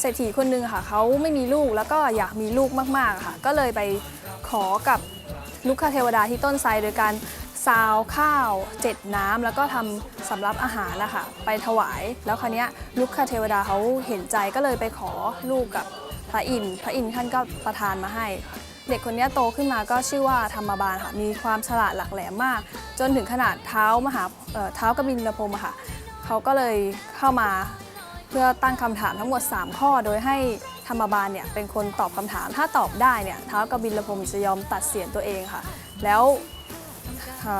เศรษฐีคนหนึ่งค่ะเขาไม่มีลูกแล้วก็อยากมีลูกมากๆค่ะ ก็เลยไปขอกับลูกคเทวดาที่ต้นไทรโดยการซาวข้าวเจ็ดน้ำแล้วก็ทำสำรับอาหารนะคะไปถวาย แล้วคราวนี้ลูกคเทวดาเขาเห็นใจก็เลยไปขอลูกกับพระอินทร์พระอินทร์ท่านก็ประทานมาให้ เด็กคนนี้โตขึ้นมาก็ชื่อว่าธรรมบาลค่ะมีความฉลาดหลักแหลมมาก จนถึงขนาดเท้ามหาเท้ากบินลพมค่ะเขาก็เลยเข้ามา เพื่อตั้งคำถามทั้งหมด 3 ข้อ โดยให้ธรรมบาลเนี่ยเป็นคนตอบคำถาม ถ้าตอบได้เนี่ยเท้ากบิลพรมจะยอมตัดเสียนตัวเองค่ะ แล้ว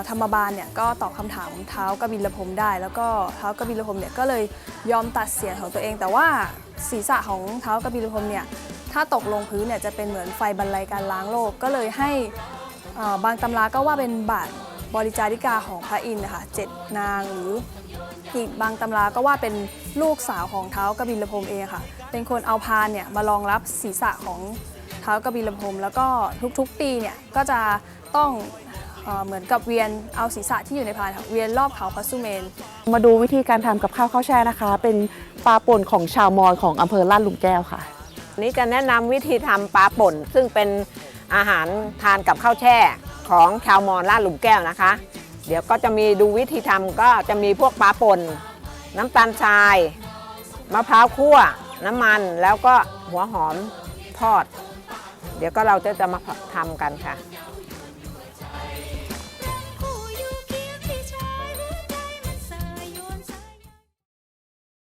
ธรรมบาลเนี่ยก็ตอบคำถามเท้ากบิลพรมได้ แล้วก็เท้ากบิลพรมเนี่ยก็เลยยอมตัดเสียนของตัวเอง แต่ว่าศีรษะของเท้ากบิลพรมเนี่ยถ้าตกลงพื้นเนี่ยจะเป็นเหมือนไฟบรรลัยการล้างโลก ก็เลยให้บางตำราก็ว่าเป็นบาท บริจาริกาของพระอินทร์นะคะเจ็ดนางหรืออีกบางตำราก็ว่าเป็นลูกสาวของเท้ากบิลพรมเองค่ะ เป็นคนเอาพานเนี่ยมารองรับศีรษะของเท้ากบิลพรมแล้วก็ทุกๆปีเนี่ยก็จะต้องเอเหมือนกับเวียนเอาศีรษะที่อยู่ในพานเวียนรอบเขาพระสุเมน มาดูวิธีการทำกับข้าวข้าวแช่นะคะ เป็นปลาป่นของชาวมอญของอำเภอลาดหลุมแก้วค่ะ นี้จะแนะนำวิธีทำปลาป่นซึ่งเป็นอาหารทานกับข้าวแช่ ของชาวมอญลาดหลุมแก้วนะคะ เดี๋ยวก็จะมีดูวิธีทำก็จะมีพวกปลาป่นน้ำตาลทรายมะพร้าวคั่ว น้ำมันแล้วก็หัวหอมทอด เดี๋ยวก็เราจะจะมาทำกันค่ะ